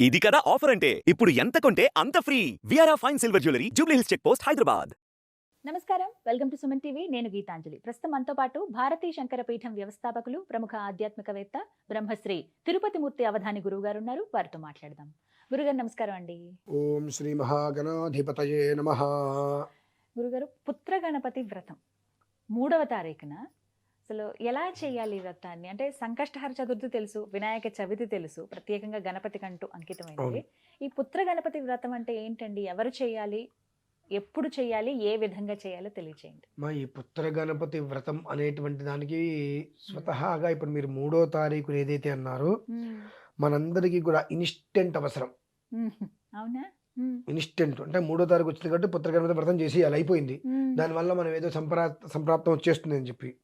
ఇది కదా ఆఫర్ అంటే? ఇప్పుడు ఎంత కొంటే అంత free విఆర్ఆ fine silver jewellery Jubilee Hills check post Hyderabad నమస్కారం వెల్కమ్ టు సుమన్ టీవీ నేను గీతాంజలి. ప్రస్తుతం మనతో పాటు భారతీ శంకర పీఠం వ్యవస్థాపకులు ప్రముఖ ఆధ్యాత్మికవేత్త బ్రహ్మశ్రీ తిరుపతి మూర్తి అవధాని గురువు గారు ఉన్నారు. వారితో మాట్లాడదాం. గురుగారు నమస్కారం అండి. ఓం శ్రీ మహాగణాధిపతయే నమ. గురుగారు పుత్ర గణపతి వ్రతం మూడవ తారీఖున అసలు ఎలా చేయాలి ఈ వ్రతాన్ని? అంటే సంకష్టహర చతుర్థి తెలుసు వినాయక చవితి తెలుసు ప్రత్యేకంగా గణపతికి అంటూ అంకితమైనది అవును. ఈ పుత్ర గణపతి వ్రతం అంటే ఏంటండి? ఎవరు చేయాలి? ఎప్పుడు చేయాలి? ఏ విధంగా చేయాలో తెలియచేయండి. మా ఈ పుత్ర గణపతి వ్రతం అనేటువంటి దానికి స్వతహాగా ఇప్పుడు మీరు మూడో తారీఖు ఏదైతే అన్నారో మనందరికీ కూడా ఇన్స్టెంట్ అవసరం. అవునా. ఇన్స్టెంట్. అంటే మూడో తారీఖు వచ్చింది కాబట్టి పుత్ర గణపతి వ్రతం చేసి అలా అయిపోయింది. దానివల్ల మనం ఏదో సంప్రా సంప్రాప్తం వచ్చేస్తుంది అని చెప్పి.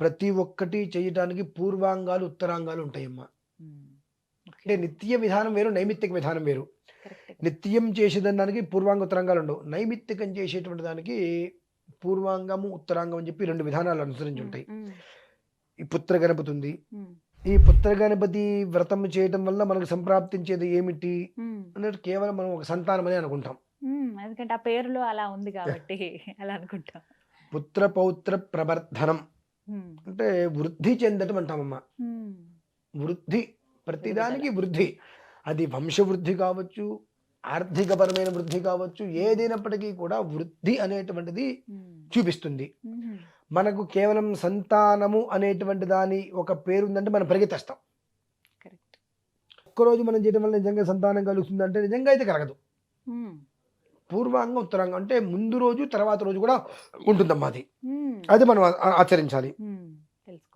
ప్రతి ఒక్కటి చేయటానికి పూర్వాంగాలు ఉత్తరాంగాలు ఉంటాయమ్మా. అంటే నిత్య విధానం వేరు నైమిత్తిక విధానం వేరు. నిత్యం చేసేదానికి పూర్వాంగ ఉత్తరాంగాలు ఉండవు నైమిత్తికం చేసేటువంటి దానికి పూర్వాంగము ఉత్తరాంగం అని చెప్పి రెండు విధానాలు అనుసరించి ఉంటాయి. ఈ పుత్ర గణపతి ఉంది. ఈ పుత్ర గణపతి వ్రతం చేయటం వల్ల మనకు సంప్రాప్తించేది ఏమిటి. అనేది కేవలం మనం ఒక సంతానం అని అనుకుంటాం. ఎందుకంటే ఆ పేరులో అలా ఉంది కాబట్టి అలా అనుకుంటాం పుత్ర పౌత్ర ప్రవర్ధనం. అంటే వృద్ధి చెందటం అంటామమ్మా మ్మ్. వృద్ధి ప్రతిదానికి వృద్ధి అది వంశవృద్ధి కావచ్చు ఆర్థికపరమైన వృద్ధి కావచ్చు ఏదైనప్పటికీ కూడా వృద్ధి అనేటువంటిది. చూపిస్తుంది. మనకు కేవలం సంతానము అనేటువంటి దాని ఒక పేరు ఉందంటే మనం పరిగెత్తేస్తాం కరెక్ట్ ఒక్కరోజు మనం చేయడం వల్ల నిజంగా సంతానం కలుగుతుంది అంటే నిజంగా అయితే కలగదు. పూర్వాంగం ఉత్తరాంగం అంటే ముందు రోజు తర్వాత రోజు కూడా ఉంటుందమ్మా అది. అది మనం ఆచరించాలి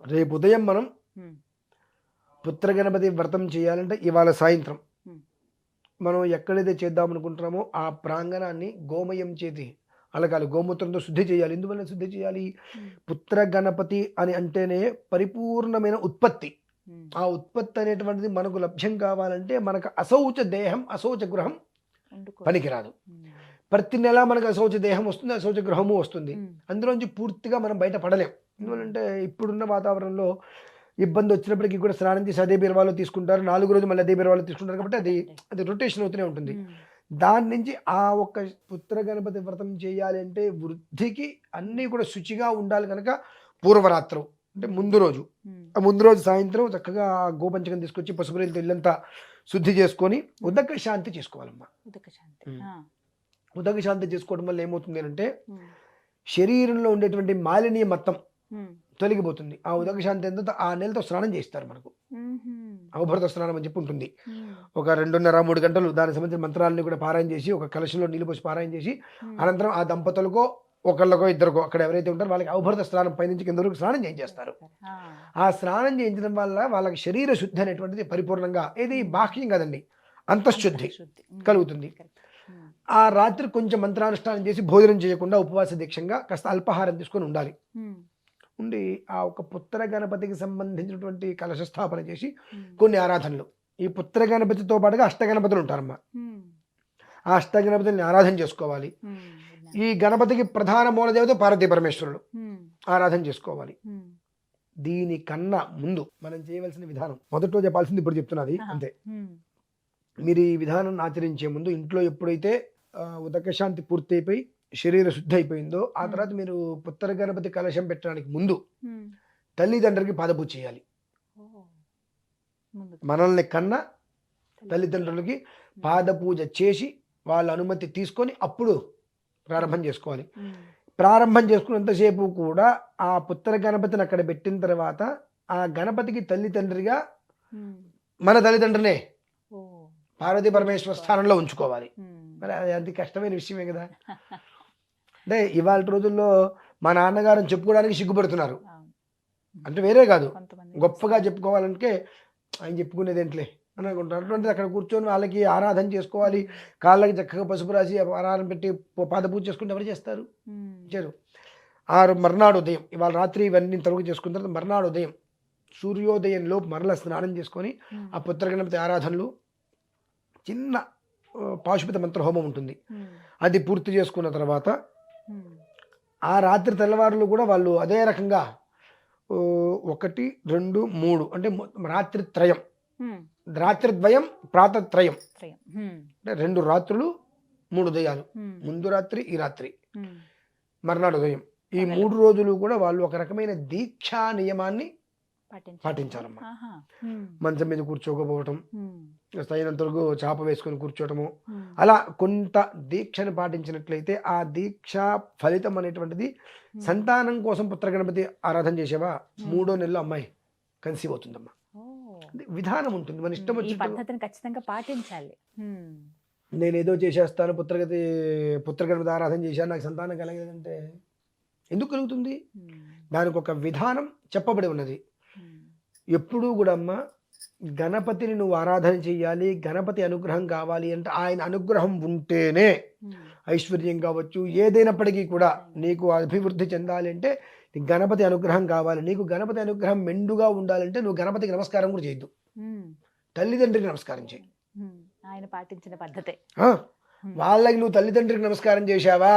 రేపు ఉదయం మనం. పుత్ర గణపతి వ్రతం చేయాలంటే ఇవాళ సాయంత్రం. మనం ఎక్కడైతే చేద్దాం అనుకుంటున్నామో ఆ ప్రాంగణాన్ని గోమయం చేతి అలగాలి గోమూత్రంతో శుద్ధి చేయాలి ఎందువల్ల శుద్ధి చేయాలి. పుత్ర గణపతి అని అంటేనే పరిపూర్ణమైన ఉత్పత్తి. ఆ ఉత్పత్తి అనేటువంటిది మనకు లభ్యం కావాలంటే మనకు అశౌచ దేహం అశౌచ గృహం. పనికిరాదు. ప్రతి నెల మనకు అశౌచ దేహం వస్తుంది అశౌచ గృహము వస్తుంది. అందులోంచి పూర్తిగా మనం బయటపడలేం ఎందువల్లంటే ఇప్పుడున్న వాతావరణంలో ఇబ్బంది వచ్చినప్పటికీ కూడా స్నానం చేసి అదే బీరవాలో తీసుకుంటారు. నాలుగు రోజులు మళ్ళీ అదే బీరవాలో తీసుకుంటారు కాబట్టి అది అది రొటేషన్ అవుతూనే ఉంటుంది. దాని నుంచి ఆ ఒక్క పుత్ర గణపతి వ్రతం చేయాలి అంటే వృద్ధికి అన్నీ కూడా శుచిగా ఉండాలి కనుక పూర్వరాత్రం అంటే ముందు రోజు. ఆ ముందు రోజు సాయంత్రం చక్కగా గోపంచకం తీసుకొచ్చి పసుపు నీళ్ళతో ఇల్లంతా శుద్ధి చేసుకొని ఉదక శాంతి చేసుకోవాలమ్మా. ఉదక శాంతి. ఉదక శాంతి చేసుకోవడం వల్ల ఏమవుతుంది అంటే. శరీరంలో ఉండేటువంటి మాలిన్య మొత్తం. తొలగిపోతుంది ఆ ఉదక శాంతి ఎంత ఆ నెలతో స్నానం చేస్తారు మనకు మ్మ్. అవభృత స్నానం అని చెప్పి ఉంటుంది. ఒక రెండున్నర మూడు గంటలు దానికి సంబంధించిన మంత్రాలని కూడా పారాయణ చేసి ఒక కలశంలో నీళ్ళు పోసి పారాయణ చేసి. అనంతరం ఆ దంపతులకో ఒకళ్ళకో ఇద్దరికో అక్కడ ఎవరైతే ఉంటారో వాళ్ళకి అవభృత స్నానం పైనుంచి కింద వరకు స్నానం చేయించేస్తారు ఆ. స్నానం చేయించడం వల్ల వాళ్ళకి శరీర శుద్ధి అనేటువంటిది పరిపూర్ణంగా ఇది బాహ్యం కదండి అంతఃశుద్ధి. కలుగుతుంది. ఆ రాత్రి కొంచెం మంత్రానుష్ఠానం చేసి భోజనం చేయకుండా ఉపవాస దీక్షంగా కాస్త అల్పాహారం తీసుకొని ఉండాలి. ఉండి ఆ ఒక పుత్ర గణపతికి సంబంధించినటువంటి కలశ స్థాపన చేసి. కొన్ని ఆరాధనలు ఈ పుత్ర గణపతితో పాటుగా అష్టగణపతులు ఉంటారమ్మా మ్మ్. ఆ అష్టగణపతిని ఆరాధన చేసుకోవాలి. ఈ గణపతికి ప్రధాన మూలదేవత పార్వతీ పరమేశ్వరుడు. ఆరాధన చేసుకోవాలి. దీనికన్నా ముందు మనం చేయవలసిన విధానం మొదట్లో చెప్పాల్సింది ఇప్పుడు చెప్తున్నది. అంతే. మీరు ఈ విధానం ఆచరించే ముందు ఇంట్లో ఎప్పుడైతే ఆ, ఉదక శాంతి పూర్తి అయిపోయి శరీర శుద్ధి అయిపోయిందో ఆ. తర్వాత మీరు పుత్ర గణపతి కలశం పెట్టడానికి ముందు. తల్లిదండ్రులకి పాదపూజ చేయాలి. మనల్ని కన్నా తల్లిదండ్రులకి పాదపూజ చేసి వాళ్ళ అనుమతి తీసుకొని అప్పుడు ప్రారంభం చేసుకోవాలి. ప్రారంభం చేసుకున్నంతసేపు కూడా ఆ పుత్ర గణపతిని అక్కడ పెట్టిన తర్వాత ఆ గణపతికి తల్లిదండ్రిగా. మన తల్లిదండ్రులే ఓ. పార్వతీ పరమేశ్వర స్థానంలో ఉంచుకోవాలి. మరి అది అంత కష్టమైన విషయమే కదా. అంటే ఇవాళ రోజుల్లో మా నాన్నగారిని చెప్పుకోవడానికి సిగ్గుపడుతున్నారు. అంటే వేరే కాదు. గొప్పగా చెప్పుకోవాలంటే ఆయన చెప్పుకునేది ఏంట్లే? అని అనుకుంటారు. అటువంటిది అక్కడ కూర్చొని వాళ్ళకి ఆరాధన చేసుకోవాలి. కాళ్ళకి చక్కగా పసుపు రాసి ఆరాధన పెట్టి పాద పూజ చేసుకుంటే ఎవరు చేస్తారు. చేయరు ఆరు మర్నాడు ఉదయం ఇవాళ రాత్రి ఇవన్నీ తరుగు చేసుకున్న తర్వాత మర్నాడు ఉదయం సూర్యోదయంలో మరల స్నానం చేసుకొని. ఆ పుత్ర గణపతి ఆరాధనలు చిన్న పాశుపత మంత్ర హోమం ఉంటుంది. అది పూర్తి చేసుకున్న తర్వాత. ఆ రాత్రి తెల్లవారులు కూడా వాళ్ళు అదే రకంగా ఒకటి రెండు మూడు అంటే రాత్రి త్రయం హ్మ్. రాత్రిద్వయం ప్రాతత్రయం. అంటే రెండు రాత్రులు మూడు ఉదయాలు. ముందు రాత్రి ఈ రాత్రి. మర్నాడు ఉదయం ఈ. మూడు రోజులు కూడా వాళ్ళు ఒక రకమైన దీక్షా నియమాన్ని పాటించాలి. పాటించాలమ్మా. మంచం మీద కూర్చోకపోవటం అయినంత వరకు చాప వేసుకొని కూర్చోవటము. అలా కొంత దీక్షను పాటించినట్లయితే ఆ దీక్ష ఫలితం అనేటువంటిది. సంతానం కోసం పుత్ర గణపతి ఆరాధన చేసేవా. మూడో నెలలో అమ్మాయి కన్సీవ్ అవుతుందమ్మా విధానం ఉంటుంది మన ఇష్టం పద్ధతిని ఖచ్చితంగా పాటించాలి. నేను ఏదో చేసేస్తాను పుత్రగతి పుత్ర గణపతి ఆరాధన చేశాను నాకు సంతానం కలగలేదంటే ఎందుకు కలుగుతుంది. దానికి ఒక విధానం చెప్పబడి ఉన్నది. ఎప్పుడూ కూడా అమ్మ గణపతిని నువ్వు ఆరాధన చేయాలి గణపతి అనుగ్రహం కావాలి అంటే ఆయన అనుగ్రహం ఉంటేనే హ్మ్. ఐశ్వర్యం కావచ్చు ఏదైనప్పటికీ కూడా నీకు అభివృద్ధి చెందాలి అంటే నీకు గణపతి అనుగ్రహం కావాలి నీకు గణపతి అనుగ్రహం మెండుగా ఉండాలంటే నువ్వు గణపతికి నమస్కారం కూడా చేయొద్దు హ్మ్. తల్లిదండ్రికి నమస్కారం చేయి హ్మ్. ఆయన పాటించిన పద్ధతే. వాళ్ళకి నువ్వు తల్లిదండ్రికి నమస్కారం చేశావా.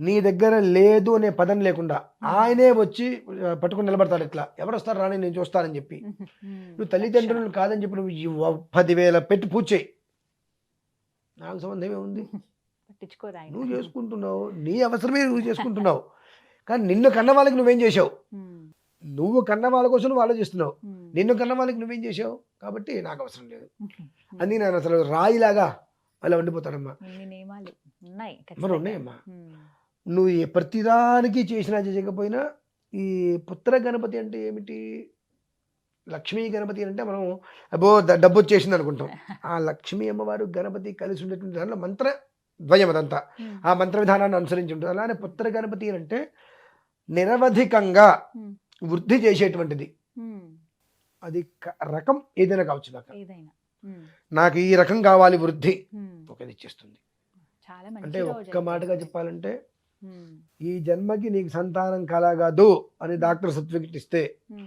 నీ దగ్గర లేదు అనే పదం లేకుండా ఆయనే వచ్చి పట్టుకుని నిలబడతాడు ఇట్లా. ఎవరు వస్తారు రాని నేను చూస్తానని చెప్పి. నువ్వు తల్లిదండ్రులను కాదని చెప్పి నువ్వు పదివేల పెట్టి పూజ చేయి. నాకు సంబంధం ఏముంది? నువ్వు చేసుకుంటున్నావు నీ అవసరమే నువ్వు చేసుకుంటున్నావు. కానీ నిన్ను కన్న వాళ్ళకి నువ్వేం చేసావు. నువ్వు కన్న వాళ్ళ కోసం నువ్వు ఆలోచిస్తున్నావు. నిన్ను కన్న వాళ్ళకి నువ్వేం చేసావు కాబట్టి నాకు అవసరం లేదు. అని నేను అసలు రాయిలాగా అలా ఉన్నాయి మరి. ఉన్నాయమ్మా. నువ్వు ఏ ప్రతిదానికి చేసినా చేయకపోయినా ఈ పుత్ర గణపతి అంటే ఏమిటి లక్ష్మీ గణపతి అంటే మనం అబ్బో ద- డబ్బు వచ్చేసింది అనుకుంటాం ఆ లక్ష్మీ అమ్మవారు గణపతి కలిసి ఉండేటువంటి దానిలో మంత్ర ద్వయం అదంతా. ఆ మంత్ర విధానాన్ని అనుసరించి ఉంటుంది అలానే పుత్ర గణపతి అంటే నిరవధికంగా. వృద్ధి చేసేటువంటిది. అది రకం ఏదైనా కావచ్చు నాకు. నాకు ఈ రకం కావాలి వృద్ధి. ఒకది ఇచ్చేస్తుంది అంటే ఒక్క. మాటగా చెప్పాలంటే. ఈ జన్మకి నీకు సంతానం కలగదు అని డాక్టర్ సర్టిఫికెట్ ఇస్తే హ్మ్.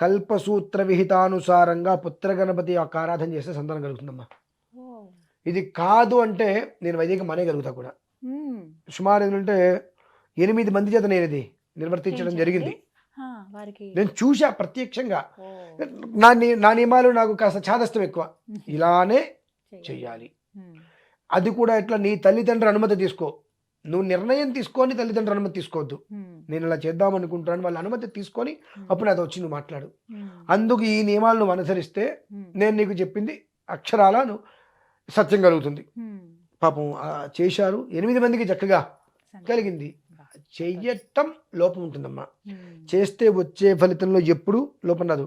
కల్పసూత్ర విహితానుసారంగా పుత్ర గణపతి యొక్క ఆరాధన చేస్తే సంతానం కలుగుతుందమ్మా. ఓ. ఇది కాదు అంటే నేను వైదిక మానేయగలుగుతా కూడా. హ్మ్. సుమారు ఏంటంటే ఎనిమిది మంది చేత నేను ఇది నిర్వర్తించడం జరిగింది. నేను చూసా ప్రత్యక్షంగా. నా ని- నియమాలు నాకు కాస్త చాదస్తం ఎక్కువ. ఇలానే చెయ్యాలి. అది కూడా ఎట్లా నీ తల్లిదండ్రుల అనుమతి తీసుకో. నువ్వు నిర్ణయం తీసుకొని తల్లిదండ్రుల అనుమతి తీసుకోవద్దు. నేను ఇలా చేద్దాం అనుకుంటున్నాను వాళ్ళ అనుమతి తీసుకొని. అప్పుడు నాతో వచ్చి నువ్వు మాట్లాడు. అందుకు ఈ నియమాలు నువ్వు అనుసరిస్తే. నేను నీకు చెప్పింది అక్షరాల నువ్వు సత్యం కలుగుతుంది. పాపం చేశారు ఎనిమిది మందికి చక్కగా. కలిగింది. చెయ్యటం లోపం ఉంటుందమ్మా. చేస్తే వచ్చే ఫలితంలో ఎప్పుడు లోపం రాదు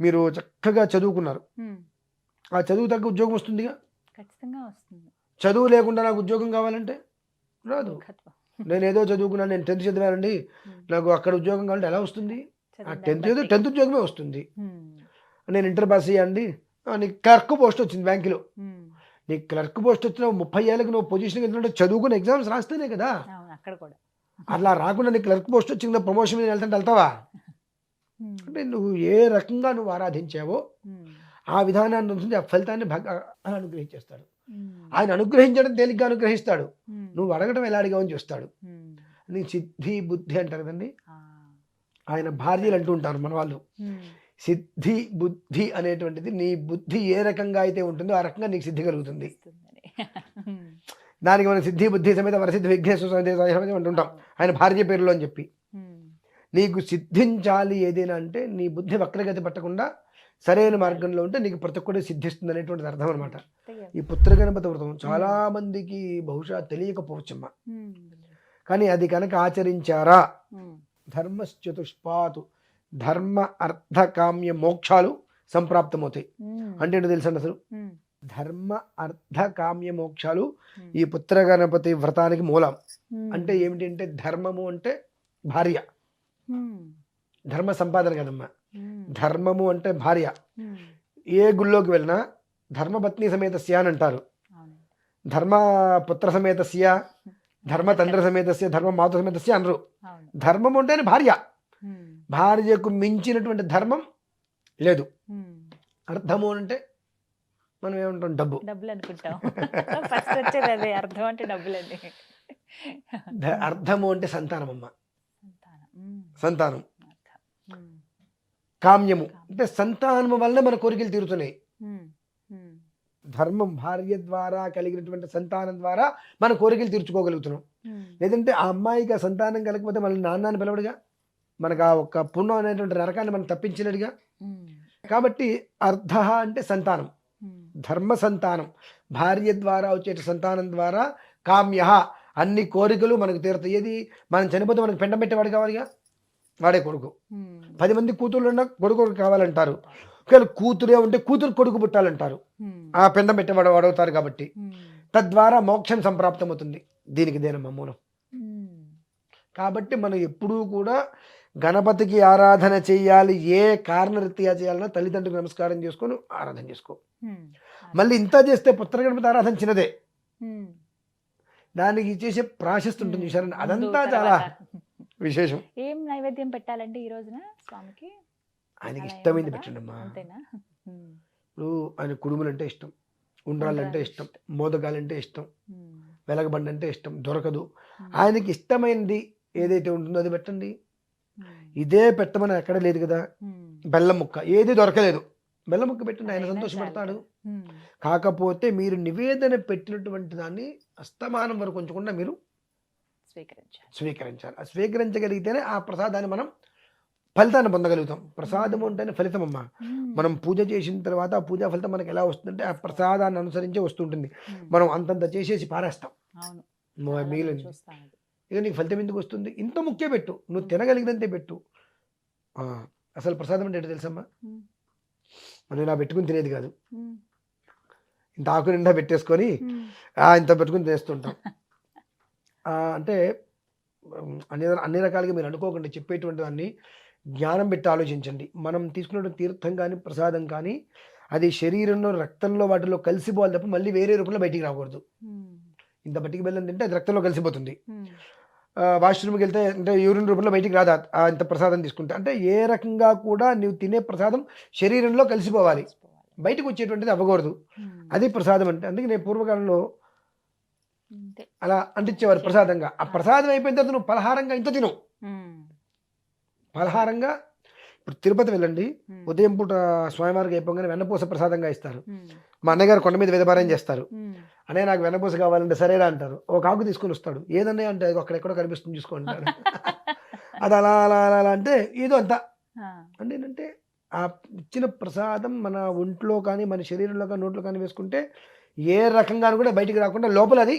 మీరు చక్కగా చదువుకున్నారు. ఆ చదువు తగ్గ ఉద్యోగం వస్తుందిగా ఖచ్చితంగా వస్తుంది చదువు లేకుండా నాకు ఉద్యోగం కావాలంటే రాదు. నేను ఏదో చదువుకున్నాను నేను టెన్త్ చదివానండి హ్మ్. నాకు అక్కడ ఉద్యోగం కావాలంటే ఎలా వస్తుంది ఆ టెన్త్ ఏదో. టెన్త్ ఉద్యోగమే వస్తుంది హ్మ్. నేను ఇంటర్ పాస్ అయ్యండి నీకు క్లర్క్ పోస్ట్ వచ్చింది బ్యాంకులో హ్మ్. నీకు క్లర్క్ పోస్ట్ వచ్చిన ముప్పై ఏళ్ళకి నువ్వు పొజిషన్ వెళ్తుంటే చదువుకుని ఎగ్జామ్స్ రాస్తేనే కదా అవును అక్కడ కూడా అట్లా రాకుండా నీకు క్లర్క్ పోస్ట్ వచ్చిందా ప్రమోషన్ మీద వెళ్తుంటే వెళ్తావా. అంటే నువ్వు ఏ రకంగా నువ్వు ఆరాధించావో. ఆ విధానాన్ని ఆ ఫలితాన్ని భగ అనుగ్రహించేస్తాడు. ఆయన అనుగ్రహించడం తేలిగ్గా అనుగ్రహిస్తాడు. నువ్వు అడగడం ఎలా అడిగావని చూస్తాడు. నీ సిద్ధి బుద్ధి అంటారు కదండి. ఆయన భార్యలు అంటూ ఉంటారు మన వాళ్ళు. సిద్ధి బుద్ధి అనేటువంటిది నీ బుద్ధి ఏ రకంగా అయితే ఉంటుందో ఆ రకంగా నీకు సిద్ధి కలుగుతుంది. దానికి మనం సిద్ధి బుద్ధి సమేత వరసిద్ధి విఘ్నేశ్వర అంటుంటాం ఆయన భార్య పేరులో అని చెప్పి. నీకు సిద్ధించాలి ఏదైనా అంటే నీ బుద్ధి వక్రగతి పట్టకుండా సరైన మార్గంలో ఉంటే నీకు ప్రతి ఒక్కటి సిద్ధిస్తుంది అనేటువంటిది అర్థం అనమాట ఈ పుత్ర గణపతి వ్రతం చాలా మందికి బహుశా తెలియకపోవచ్చమ్మా. కానీ అది కనుక ఆచరించారా. ధర్మశ్చతుష్పాతు ధర్మ అర్థ కామ్య మోక్షాలు సంప్రాప్తమవుతాయి. అంటే ఏంటో తెలుసండి అసలు. ధర్మ అర్థ కామ్య మోక్షాలు. ఈ పుత్ర గణపతి వ్రతానికి మూలం. అంటే ఏమిటి అంటే ధర్మము అంటే భార్య. ధర్మ సంపాదన కదమ్మా. ధర్మము అంటే భార్య. ఏ గుళ్ళోకి వెళ్ళినా ధర్మపత్ని సమేత స్య అని అంటారు. ధర్మ పుత్ర సమేత స్య ధర్మ తండ్రి సమేత స్య ధర్మ మాత సమేత స్య అనరు. అవును. ధర్మం అంటేనే భార్య. భార్యకు మించినటువంటి ధర్మం లేదు. అర్థము అంటే మనం ఏమంటాం? డబ్బు. డబ్బులు అనుకుంటాం. ఫస్ట్ వచ్చేది అదే. అర్థం అంటే డబ్బులండి. అర్థము అంటే సంతానం. అమ్మ సంతానం. హ్మ్. సంతానం అర్థం. హ్మ్. కామ్యము. అంటే సంతానము వల్ల మన కోరికలు తీరుతున్నాయి. ధర్మం భార్య ద్వారా కలిగినటువంటి సంతానం ద్వారా మన కోరికలు తీర్చుకోగలుగుతున్నాం. లేదంటే ఆ అమ్మాయికి ఆ సంతానం కలగకపోతే మళ్ళీ నాన్నని పిలవడుగా? మనకు ఆ ఒక్క పుణ్యం అనేటువంటి నరకాన్ని మనం ఉమ్, కాబట్టి అర్ధ అంటే సంతానం. ధర్మ సంతానం. భార్య ద్వారా వచ్చే సంతానం ద్వారా కామ్య. అన్ని కోరికలు మనకు తీరుతాయి. ఏది? మనం చనిపోతే మనకు పెండం పెట్టేవాడు కావాలిగా? వాడే కొడుకు. పది మంది కూతుర్లు ఉన్న కొడుకు కావాలంటారు. ఒకవేళ కూతురే ఉంటే కూతురు కొడుకు పుట్టాలంటారు. ఆ పెండం పెట్టేవాడు వాడవుతారు కాబట్టి. తద్వారా మోక్షం సంప్రాప్తమవుతుంది. దీనికి దేనమ్మ మూలం కాబట్టి మనం ఎప్పుడూ కూడా గణపతికి ఆరాధన చేయాలి ఏ కారణరీత్యా చేయాలన్నా తల్లిదండ్రులకు నమస్కారం చేసుకొని ఆరాధన చేసుకో. మళ్ళీ ఇంత చేస్తే పుత్ర గణపతి ఆరాధన చిన్నదే. దానికి చేసే ప్రాశస్తి ఉంటుంది చూసారండి ముందు అదంతా. చాలా విశేషం. ఏం నైవేద్యం పెట్టాలండి ఈ రోజున స్వామికి? ఆయనకి ఇష్టమైంది? పెట్టండి అమ్మా. అంతేనా? ఇప్పుడు ఆయన కుడుములు అంటే ఇష్టం. ఉండ్రాలు అంటే ఉండ్రాలు ఇష్టం. మోదకాలు అంటే ఇష్టం. వెలగబండి అంటే ఇష్టం. దొరకదు. ఆయనకి ఇష్టమైనది ఏదైతే ఉంటుందో అది పెట్టండి. ఇదే పెట్టమని ఎక్కడ లేదు కదా. బెల్లం ముక్క. ఏది దొరకలేదు. బెల్లం ముక్క పెట్టండి ఆయన సంతోషపడతాడు. కాకపోతే మీరు నివేదన పెట్టినటువంటి దాన్ని అస్తమానం వరకు ఉంచకుండా మీరు స్వీకరించాలి. స్వీకరించాలి. ఆ స్వీకరించగలిగితేనే ఆ ప్రసాదాన్ని మనం ఫలితాన్ని పొందగలుగుతాం. ప్రసాదం ఉంటేనే ఫలితం అమ్మా మనం పూజ చేసిన తర్వాత ఆ పూజా ఫలితం మనకి ఎలా వస్తుందంటే ఆ ప్రసాదాన్ని అనుసరించే వస్తుంటుంది. మనం అంతంత చేసేసి పారేస్తాం. మిగిలింది. ఇక నీకు ఫలితం ఎందుకు వస్తుంది? ఇంత ముఖ్య పెట్టు. నువ్వు తినగలిగినంతే పెట్టు. అసలు ప్రసాదం అంటే ఏంటో తెలుసమ్మా? మనం ఇలా పెట్టుకుని తినేది కాదు. ఇంత ఆకు నిండా పెట్టేసుకొని ఇంత పెట్టుకుని చేస్తుంటాం ఆ, అంటే ఉమ్, అన్ని అన్ని రకాలుగా మీరు అనుకోకుండా చెప్పేటువంటి దాన్ని జ్ఞానం పెట్టి ఆలోచించండి. మనం తీసుకున్నటువంటి తీర్థం కానీ ప్రసాదం కానీ అది శరీరంలో రక్తంలో వాటిలో కలిసిపోవాలి తప్ప మళ్ళీ వేరే రూపంలో బయటికి రాకూడదు. ఇంత బట్టికి బెల్లం తింటే అది రక్తంలో కలిసిపోతుంది. వాష్రూమ్కి వెళ్తే అంటే యూరిన్ రూపంలో బయటికి రాదా? ఇంత ప్రసాదం తీసుకుంటే. అంటే ఏ రకంగా కూడా నువ్వు తినే ప్రసాదం శరీరంలో కలిసిపోవాలి. బయటకు వచ్చేటువంటిది అవ్వకూడదు. అది ప్రసాదం అంటే అందుకే నేను పూర్వకాలంలో అలా అంటించేవారు ప్రసాదంగా. ఆ ప్రసాదం అయిపోయిన తర్వాత నువ్వు పలహారంగా ఇంత తిను. పలహారంగా ఇప్పుడు తిరుపతి వెళ్ళండి. ఉదయం పూట స్వామివారికి అయిపోగానే వెన్నపూస ప్రసాదంగా ఇస్తారు. మా అన్నగారు కొండ మీద విధభారం చేస్తారు. అనే నాకు వెన్నపూస కావాలంటే సరేరా అంటారు. ఒక ఆకు తీసుకొని వస్తాడు. ఏదన్నా అంటే అది అక్కడెక్కడో కనిపిస్తుంది చూసుకోండి. అది అలా అలా అలా అలా అంటే ఏదో అంత. అంటే ఏంటంటే ఆ ఇచ్చిన ప్రసాదం మన ఒంట్లో కానీ మన శరీరంలో కానీ నోట్లో కానీ వేసుకుంటే ఏ రకంగానూ కూడా బయటికి రాకుండా లోపల అది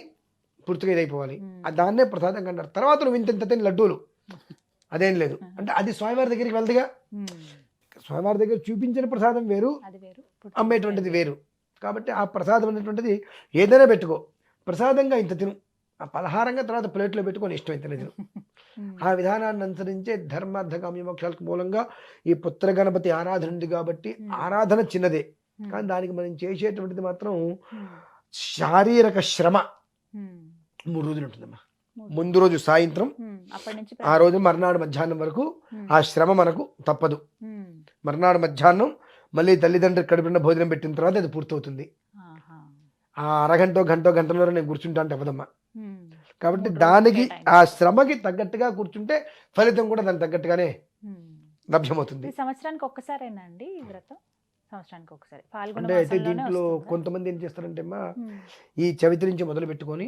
పూర్తిగా ఇదైపోవాలి. ఆ దాన్నే ప్రసాదంగా అంటారు తర్వాత నువ్వు ఇంత ఇంత తిని లడ్డూలు. అదేం లేదు. అంటే అది స్వామివారి దగ్గరికి వెళ్తగా ఉమ్, స్వామివారి దగ్గర చూపించిన ప్రసాదం వేరు. అమ్మేటువంటిది వేరు. కాబట్టి ఆ ప్రసాదం అనేటువంటిది ఏదైనా పెట్టుకో. ప్రసాదంగా ఇంత తిను. ఆ పలహారంగా తర్వాత ప్లేట్లో పెట్టుకొని ఇష్టం తిన తిను ఆ విధానాన్ని అనుసరించే ధర్మార్థ కామ్య మోక్షాలకు మూలంగా ఈ పుత్ర గణపతి ఆరాధన ఉంది కాబట్టి. ఆరాధన చిన్నదే. కానీ దానికి మనం చేసేటువంటిది మాత్రం శారీరక శ్రమ. మూడు రోజులు ఉంటుందమ్మా. ముందు రోజు సాయంత్రం ఆ రోజు మర్నాడు మధ్యాహ్నం వరకు ఆ శ్రమ మనకు తప్పదు. మర్నాడు మధ్యాహ్నం మళ్ళీ తల్లిదండ్రులు కడుపున భోజనం పెట్టిన తర్వాత అది పూర్తవుతుంది. ఆ అరగంట గంట గంటన్నర నేను కూర్చుంటా అంటే అవ్వదమ్మా. కాబట్టి దానికి ఆ శ్రమకి తగ్గట్టుగా కూర్చుంటే ఫలితం కూడా దానికి తగ్గట్టుగానే. లభ్యమవుతుంది. సంవత్సరానికి ఒక్కసారేనా అండి ఈ వ్రతం? సంవత్సరానికి ఒకసారి. పాల్గొన అయితే దీంట్లో? కొంతమంది ఏం చేస్తారంటే అమ్మా ఈ చవితి నుంచి మొదలు పెట్టుకొని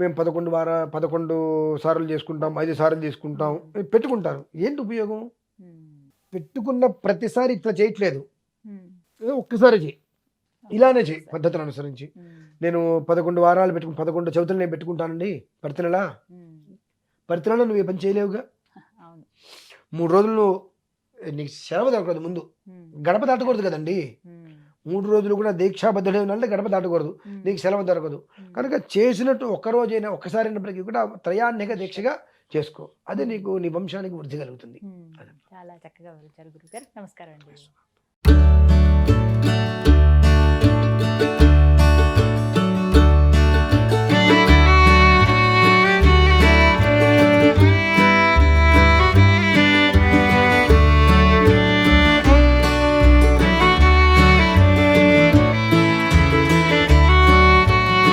మేము పదకొండు వార పదకొండు సార్లు చేసుకుంటాం ఐదు సార్లు చేసుకుంటాం పెట్టుకుంటారు. ఏంటి ఉపయోగం? పెట్టుకున్న ప్రతిసారి ఇట్లా చేయట్లేదు. ఒక్కసారి చేయి. ఇలానే చేయి పద్ధతులను అనుసరించి. నేను పదకొండు వారాలు పెట్టుకుని పదకొండు చవితులు నేను పెట్టుకుంటానండి ప్రతి నెల ప్రతి నెల నువ్వు ఏ పని చేయలేవుగా? మూడు రోజులు నీకు సెలవు దొరకదు ముందు. గడప దాటకూడదు కదండి. మూడు రోజులు కూడా దీక్షాబద్ధుడే ఉండాలంటే గడప దాటకూడదు. నీకు సెలవు దొరకదు కనుక చేసినట్టు ఒక్క రోజైనా ఒక్కసారి అయినప్పటికీ కూడా త్రయాన్నిక దీక్షగా చేసుకో. అదే నీకు నీ వంశానికి వృద్ధి కలుగుతుంది. చాలా చక్కగా వివరించారు గురుగారు నమస్కారం అండి.